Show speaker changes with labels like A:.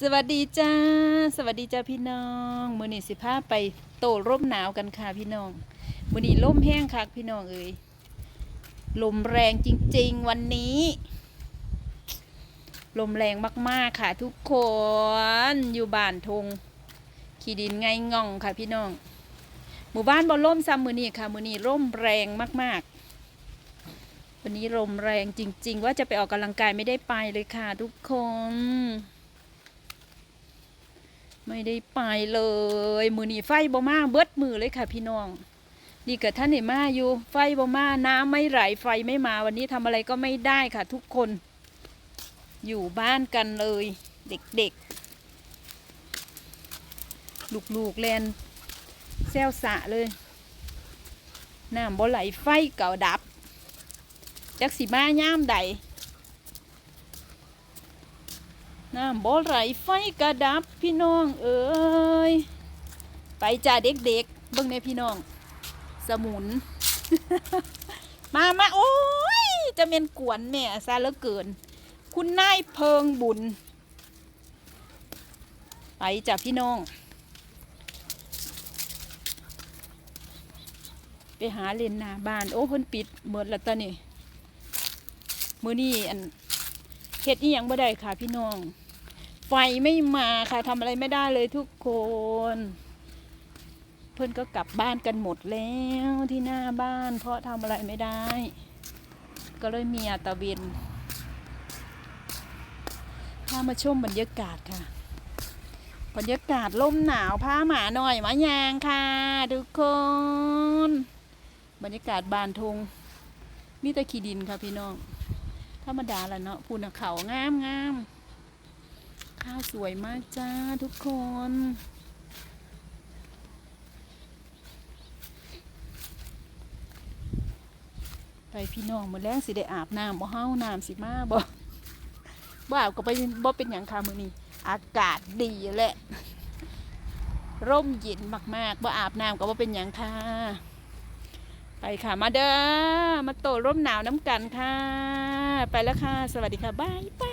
A: สวัสดีจ้า สวัสดีจ้าพี่น้องมือนี้สิพาไปโตร่มหนาวกันค่ะพี่น้องมือนี้ล่มแห้งคักพี่น้องเอ้ยลมแรงจริง ๆ วันนี้ ลมแรงมากๆค่ะทุกคนอยู่บ้านทงขี่ดินไงง่องค่ะพี่น้อง หมู่บ้านบอล่มซ้ำมือนี้ค่ะมือนี้ร่มแรงมากๆ วันนี้ลมแรงจริง ๆ ว่าจะไปออกกำลังกายไม่ได้ไปเลยค่ะทุกคน ไม่ได้ไปเลย มือนี่ไฟบ่มาเบิดมือเลยค่ะ พี่น้องนี่กับท่านเห็นมาอยู่ ไฟบ่มาน้ำไม่ไหลไฟไม่มาวันนี้ทำอะไรก็ไม่ได้ค่ะ ทุกคน อยู่บ้านกันเลย เด็กๆ ลูกๆแลนแซวสะเลยน้ำบ่ไหลไฟเก่าดับ จักสิมาย่ามใด น้ำบ่ไหลไฟกระดับพี่น้องเอ้ยไปจ้าเด็กๆเบิ่งในพี่น้อง สมุน มามาโอ้ย จะเป็นกวนแม่ซะเหลือเกิน คุณนายเพิงบุญ ไปจ้าพี่น้อง ไปหาเลนนาบ้าน โอ้เพิ่นปิดเหมิดแล้วตอนนี้มือนี้อันเฮ็ดอีหยังบ่ได้ค่ะพี่น้อง ไฟไม่มาค่ะทำอะไรไม่ได้เลยทุกคน เพื่อนก็กลับบ้านกันหมดแล้วที่หน้าบ้าน เพราะทำอะไรไม่ได้ ก็เลยมีอาตะเวนพามาชมบรรยากาศค่ะ บรรยากาศลมหนาวพาหมาหน่อยมายางค่ะทุกคน บรรยากาศบานทงมีแต่ขี้ดินค่ะพี่น้องธรรมดาละเนาะภูนเขางามงาม ข้าวสวยมากจ้าทุกคน ไปพี่น้องมดแล้วสิได้อาบน้ำบ่เฮาน้ำสิมาบ่บ่อาบก็ไปบ่เป็นหยังค่ะมือนี้อากาศดีแหละ ร่มเย็นมากๆบ่อาบน้ำก็บ่เป็นหยังค่ะไปค่ะมาเด้อมาโตร่มหนาวน้ำกันค่ะ ไปแล้วค่ะ สวัสดีค่ะบายบาย